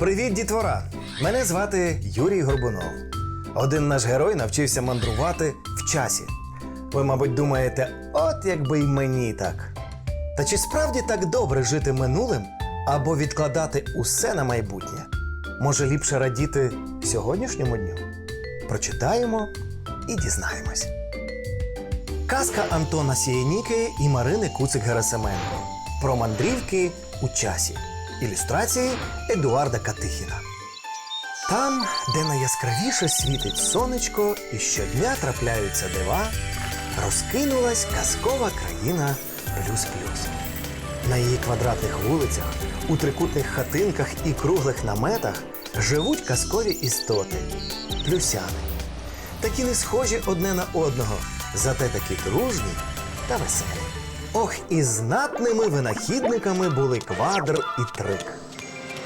Привіт, дітвора! Мене звати Юрій Горбунов. Один наш герой навчився мандрувати в часі. Ви, мабуть, думаєте, от якби й мені так. Та чи справді так добре жити минулим або відкладати усе на майбутнє? Може ліпше радіти сьогоднішньому дню? Прочитаємо і дізнаємось. Казка Антона Сієніки і Марини Куцик Герасименко про мандрівки у часі. Ілюстрації Едуарда Катихіна. Там, де найяскравіше світить сонечко і щодня трапляються дива, розкинулась казкова країна Плюс-Плюс. На її квадратних вулицях, у трикутних хатинках і круглих наметах живуть казкові істоти плюсяни. Такі не схожі одне на одного, зате такі дружні та веселі. Ох, і знатними винахідниками були квадр і трик.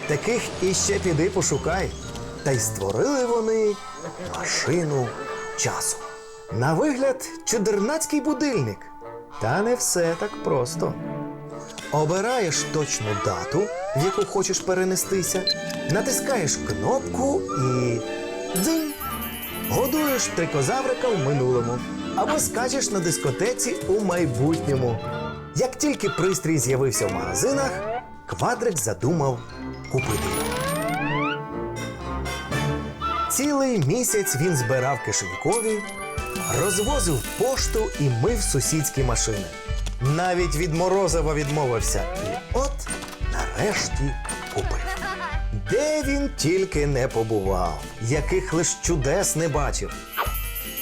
Таких іще піди пошукай. Та й створили вони машину часу. На вигляд, чудернацький будильник. Та не все так просто. Обираєш точну дату, в яку хочеш перенестися, натискаєш кнопку і дзинь! Годуєш трикозаврика в минулому або скачеш на дискотеці у майбутньому. Як тільки пристрій з'явився в магазинах, квадрик задумав купити. Цілий місяць він збирав кишенькові, розвозив пошту і мив сусідські машини. Навіть від морозива відмовився. І от нарешті купив. Де він тільки не побував, яких лиш чудес не бачив.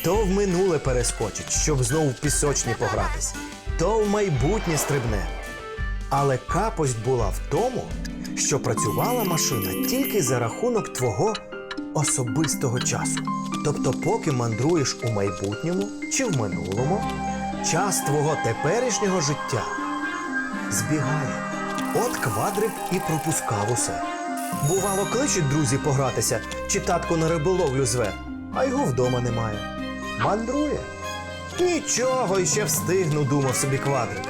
То в минуле перескочить, щоб знову в пісочні погратись, то в майбутнє стрибне. Але капость була в тому, що працювала машина тільки за рахунок твого особистого часу. Тобто, поки мандруєш у майбутньому чи в минулому, час твого теперішнього життя збігає. От квадрик і пропускав усе. Бувало, кличуть друзі погратися, чи татко на риболовлю зве, а його вдома немає. Мандрує. Нічого, іще встигну, думав собі квадрик.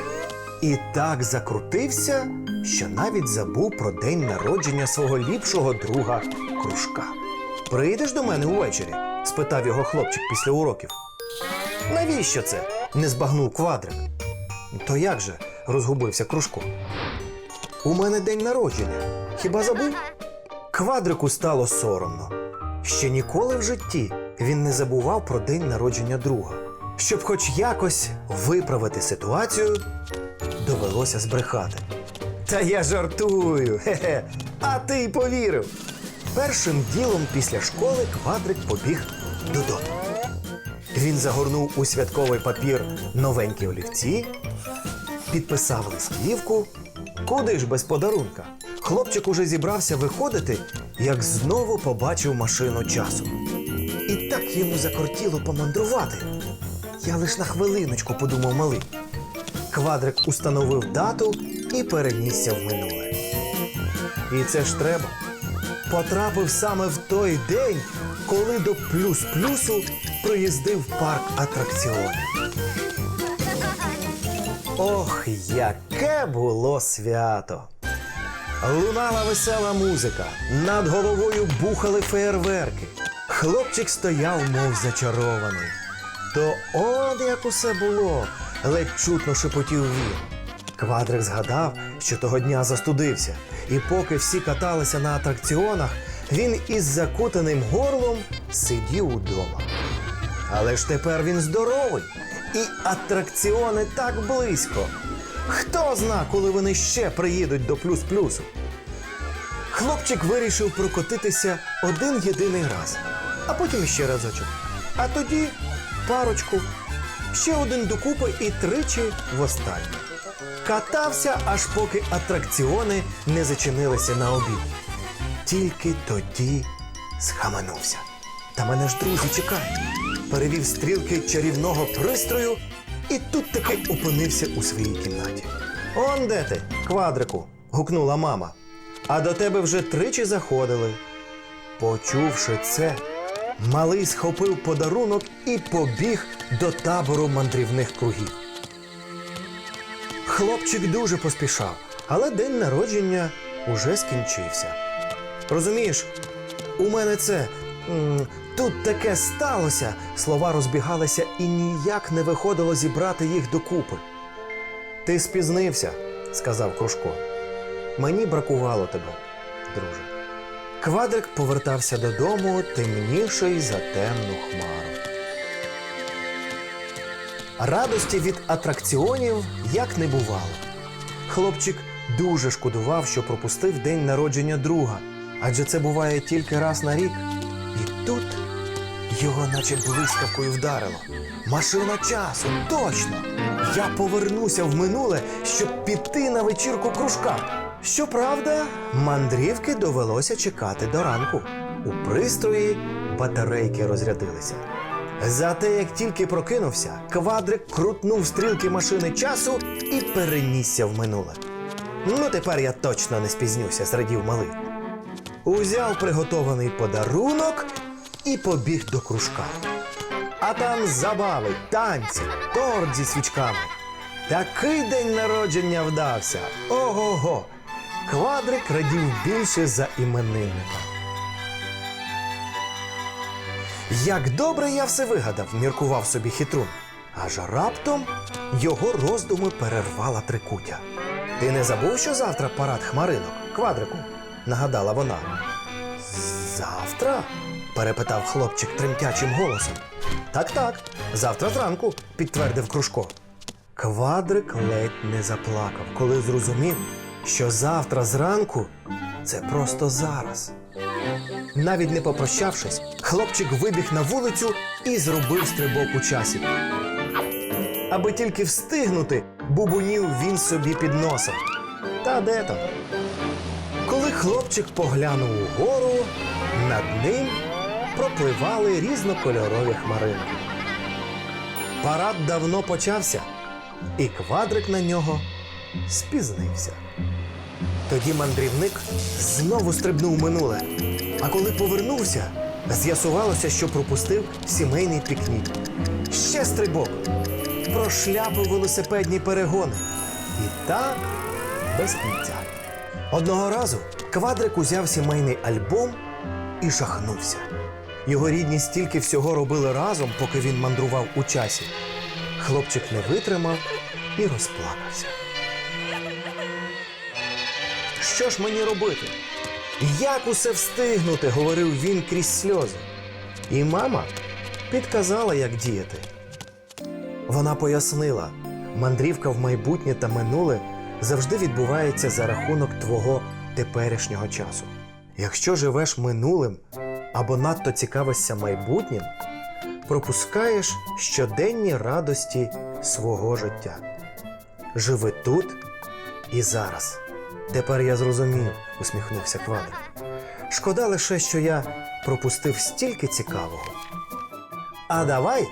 І так закрутився, що навіть забув про день народження свого ліпшого друга кружка. Прийдеш до мене увечері? спитав його хлопчик після уроків. Навіщо це? не збагнув квадрик. То як же? розгубився кружко. У мене день народження. Хіба забув? Квадрику стало соромно. Ще ніколи в житті він не забував про день народження друга. Щоб хоч якось виправити ситуацію, довелося збрехати. Та я жартую, хе-хе, а ти й повірив. Першим ділом після школи квадрик побіг додому. Він загорнув у святковий папір новенькі олівці, підписав листівку. Куди ж без подарунка? Хлопчик уже зібрався виходити, як знову побачив машину часу. Так йому закортіло помандрувати. Я лиш на хвилиночку подумав малий. Квадрик установив дату і перенісся в минуле. І це ж треба. Потрапив саме в той день, коли до плюс-плюсу приїздив парк атракціонів. Ох, яке було свято! Лунала весела музика, над головою бухали феєрверки. Хлопчик стояв, мов зачарований. То от як усе було, ледь чутно шепотів він. Квадрик згадав, що того дня застудився, і поки всі каталися на атракціонах, він із закутаним горлом сидів удома. Але ж тепер він здоровий, і атракціони так близько. Хто зна, коли вони ще приїдуть до плюс-плюсу? Хлопчик вирішив прокотитися один єдиний раз, а потім ще разочок. А тоді парочку, ще один докупи і тричі востаннє. Катався, аж поки атракціони не зачинилися на обід. тільки тоді схаменувся. Та мене ж друзі чекають. Перевів стрілки чарівного пристрою і тут таки опинився у своїй кімнаті. Он де ти, квадрику? гукнула мама. А до тебе вже тричі заходили. Почувши це, малий схопив подарунок і побіг до табору мандрівних кругів. Хлопчик дуже поспішав, але день народження уже скінчився. Розумієш, у мене це. тут таке сталося. Слова розбігалися і ніяк не виходило зібрати їх докупи. Ти спізнився, сказав Кружко. Мені бракувало тебе, друже. Квадрик повертався додому темніший за темну хмару. Радості від атракціонів як не бувало. Хлопчик дуже шкодував, що пропустив день народження друга, адже це буває тільки раз на рік. І тут його наче блискавкою вдарило. Машина часу, точно! Я повернуся в минуле, щоб піти на вечірку кружка. Щоправда, мандрівки довелося чекати до ранку. У пристрої батарейки розрядилися. Зате як тільки прокинувся, квадрик крутнув стрілки машини часу і перенісся в минуле. Ну, тепер я точно не спізнюся, зрадів малий. Узяв приготований подарунок і побіг до кружка. А там забави, танці, торт зі свічками. Такий день народження вдався. Ого-го! Квадрик радів більше за іменинника. Як добре я все вигадав, міркував собі хитрун. Аж раптом його роздуми перервала трикутя. Ти не забув, що завтра парад хмаринок, квадрику? нагадала вона. Завтра? перепитав хлопчик тремтячим голосом. Так, так, завтра зранку, підтвердив Кружко. Квадрик ледь не заплакав, коли зрозумів, що завтра зранку це просто зараз. Навіть не попрощавшись, хлопчик вибіг на вулицю і зробив стрибок у часі. Аби тільки встигнути, бубонів він собі під носом. Та де там? Коли хлопчик поглянув угору, над ним пропливали різнокольорові хмаринки. Парад давно почався, і квадрик на нього спізнився. Тоді мандрівник знову стрибнув минуле. А коли повернувся, з'ясувалося, що пропустив сімейний пікнік. Ще стрибок. Прошляпив велосипедні перегони. І так без кінця. Одного разу квадрик узяв сімейний альбом і жахнувся. Його рідні стільки всього робили разом, поки він мандрував у часі. Хлопчик не витримав і розплакався. Що ж мені робити? Як усе встигнути? говорив він крізь сльози. І мама підказала, як діяти. Вона пояснила, мандрівка в майбутнє та минуле завжди відбувається за рахунок твого теперішнього часу. Якщо живеш минулим або надто цікавишся майбутнім, пропускаєш щоденні радості свого життя. Живи тут і зараз. Тепер я зрозумів, усміхнувся квадрик. Шкода лише, що я пропустив стільки цікавого. А давай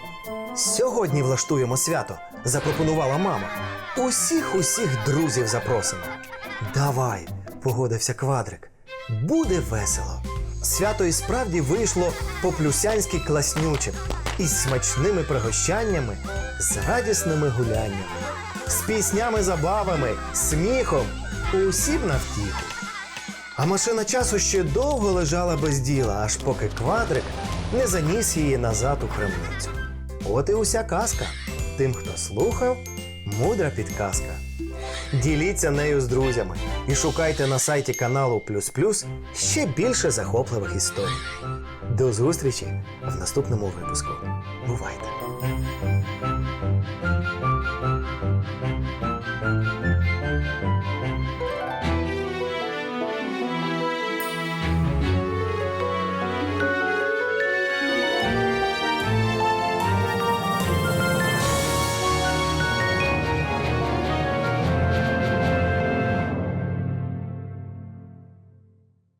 сьогодні влаштуємо свято, запропонувала мама. Усіх усіх друзів запросимо. Давай, погодився квадрик. Буде весело. Свято і справді вийшло по-плюсянськи класнючим, із смачними пригощаннями, з радісними гуляннями, з піснями, забавами, сміхом, усім на втіху. А машина часу ще довго лежала без діла, аж поки квадрик не заніс її назад у крамницю. От і уся казка. Тим, хто слухав, мудра підказка. Діліться нею з друзями і шукайте на сайті каналу Плюс Плюс ще більше захопливих історій. До зустрічі в наступному випуску. Бувайте!